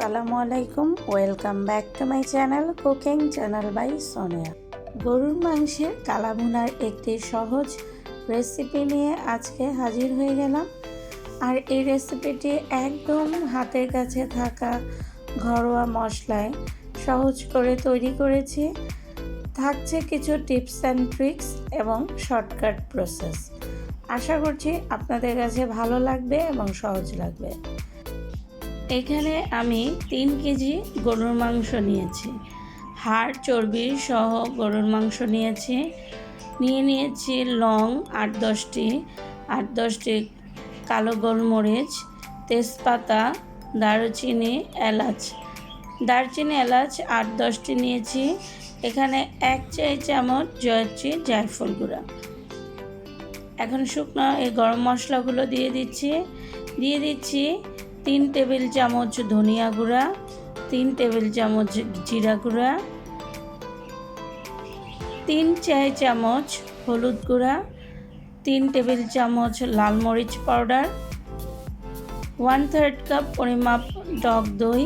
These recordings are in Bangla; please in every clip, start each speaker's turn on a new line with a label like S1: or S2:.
S1: আসসালামু আলাইকুম। Welcome back to my channel cooking channel by Sonia গরুর মাংসের কালাভুনার একটি সহজ রেসিপি নিয়ে আজকে হাজির হয়ে গেলাম। আর এই রেসিপিটি একদম হাতের কাছে থাকা ঘরোয়া মশলায় সহজ করে তৈরি করেছি। থাকছে কিছু টিপস অ্যান্ড ট্রিক্স এবং শর্টকাট প্রসেস আশা করছি আপনাদের কাছে ভালো লাগবে এবং সহজ লাগবে। এখানে আমি তিন কেজি গরুর মাংস নিয়েছি। হাড়, চর্বি সহ গরুর মাংস নিয়েছি। নিয়ে নিয়েছি লং আট দশটি আট দশটি কালো গোলমরিচ, তেজপাতা, দারুচিনি, এলাচ। দারচিনি, এলাচ আট দশটি নিয়েছি। এখানে এক চাই চামচ জয়ত্রী জায়ফল গুঁড়া। এখন শুকনো এই গরম মশলাগুলো দিয়ে দিচ্ছি। দিয়ে দিচ্ছি তিন টেবিল চামচ ধনিয়া গুঁড়া, তিন টেবিল চামচ জিরা গুঁড়া, তিন চাই চামচ হলুদ গুঁড়া, তিন টেবিল চামচ লাল মরিচ পাউডার, ওয়ান থার্ড কাপ পরিমাপ টক দই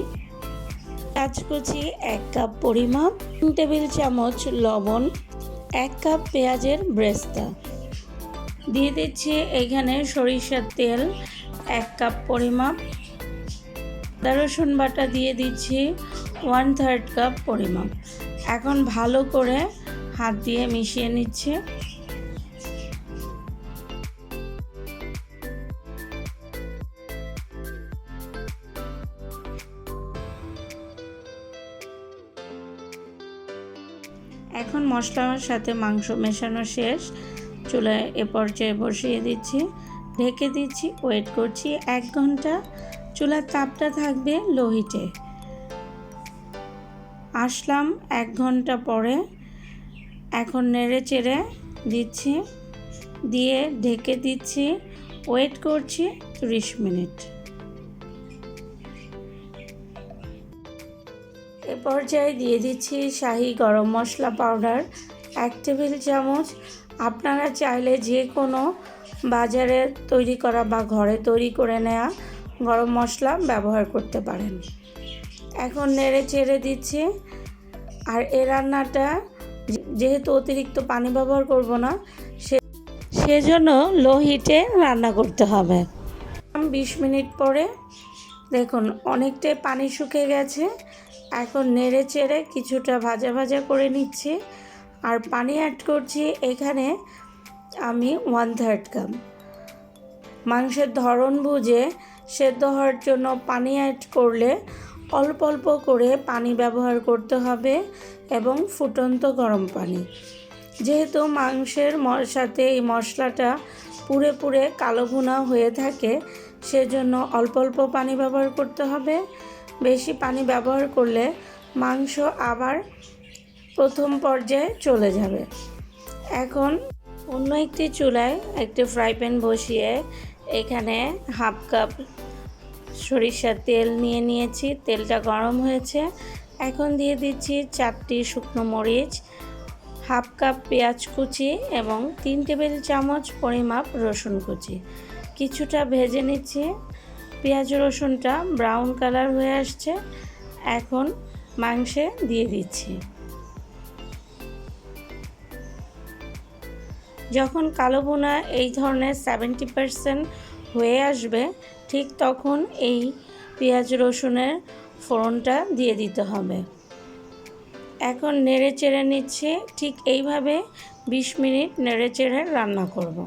S1: কাঁচকুচি এক কাপ পরিমাপ, তিন টেবিল চামচ লবণ, এক কাপ পেঁয়াজের ব্রেস্তা। দিয়ে দিচ্ছি এখানে সরিষার তেল এক কাপ পরিমাপ। রসুন বাটা দিয়ে দিচ্ছি ওয়ান থার্ড কাপ পরিমাপ এখন ভালো করে হাত দিয়ে মিশিয়ে নিচ্ছে। এখন মশলার সাথে মাংস মেশানো শেষ। চুলায় এ পর্যায়ে বসিয়ে দিচ্ছি। ঢেকে দিচ্ছি ওয়েট করছি এক ঘণ্টা। চুলার তাপটা থাকবে লো হিটে আসলাম এক ঘণ্টা পরে। এখন নেড়ে চেড়ে দিচ্ছি। দিয়ে ঢেকে দিচ্ছি। ওয়েট করছি ত্রিশ মিনিট। এ পর্যায়ে দিয়ে দিচ্ছি শাহি গরম মশলা পাউডার। এক টেবিল চামচ। আপনারা চাইলে যে কোনো বাজারে তৈরি করা বা ঘরে তৈরি করে নেওয়া গরম মশলা ব্যবহার করতে পারেন। এখন নেড়ে চেড়ে দিচ্ছি। আর এ রান্নাটা যেহেতু অতিরিক্ত পানি ব্যবহার করব না, সে সেজন্য লো হিটে রান্না করতে হবে। বিশ মিনিট পরে দেখুন অনেকটাই পানি শুকিয়ে গেছে। এখন নেড়ে চেড়ে কিছুটা ভাজা ভাজা করে নিচ্ছি। আর পানি অ্যাড করছি এখানে আমি ওয়ান থার্ড কাপ মাংসের ধরন বুঝে সেদ্ধ হওয়ার জন্য পানি অ্যাড করলে অল্প অল্প করে পানি ব্যবহার করতে হবে এবং ফুটন্ত গরম পানি। যেহেতু মাংসের সাথে এই মশলাটা পুড়ে পুড়ে কালো ভুনা হয়ে থাকে, সেজন্য অল্প অল্প পানি ব্যবহার করতে হবে। বেশি পানি ব্যবহার করলে মাংস আবার প্রথম পর্যায়ে চলে যাবে। এখন অন্য একটি চুলায় একটি ফ্রাই প্যান বসিয়ে এখানে হাফ কাপ সরিষার তেল নিয়ে নিয়েছি, তেলটা গরম হয়েছে। এখন দিয়ে দিচ্ছি চারটি শুকনো মরিচ, হাফ কাপ পেঁয়াজ কুচি এবং তিন টেবিল চামচ পরিমাপ রসুন কুচি। কিছুটা ভেজে নিচ্ছি। পেঁয়াজ রসুনটা ব্রাউন কালার হয়ে আসছে। এখন মাংসে দিয়ে দিচ্ছি। যখন কালো বোনা এই ধরনের সেভেন্টি পারসেন্ট হয়ে আসবে, ঠিক তখন এই পেঁয়াজ রসুনের ফোড়নটা দিয়ে দিতে হবে এখন নেড়ে চেড়ে নিচ্ছে, ঠিক এইভাবে ২০ মিনিট নেড়ে চেড়ে রান্না করব।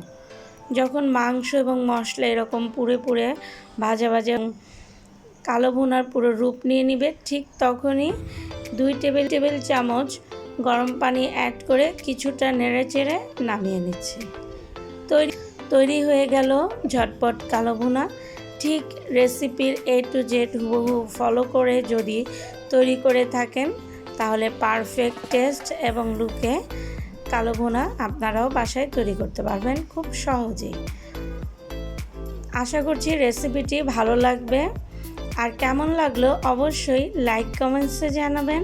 S1: যখন মাংস এবং মশলা এরকম পুড়ে পুড়ে ভাজা ভাজা কালো ভুনার পুরো রূপ নিয়ে নিবে, ঠিক তখনই দুই টেবিল টেবিল চামচ গরম পানি অ্যাড করে কিছুটা নেড়ে চেড়ে নামিয়ে নিচ্ছি। তৈরি তৈরি হয়ে গেল ঝটপট কালো ভুনা। ঠিক রেসিপির এ টু জেড হুবহু ফলো করে যদি তৈরি করে থাকেন, তাহলে পারফেক্ট টেস্ট এবং লুকে কালো ভুনা আপনারাও বাসায় তৈরি করতে পারবেন খুব সহজেই। আশা করছি রেসিপিটি ভালো লাগবে। আর কেমন লাগল অবশ্যই লাইক কমেন্টসে জানাবেন।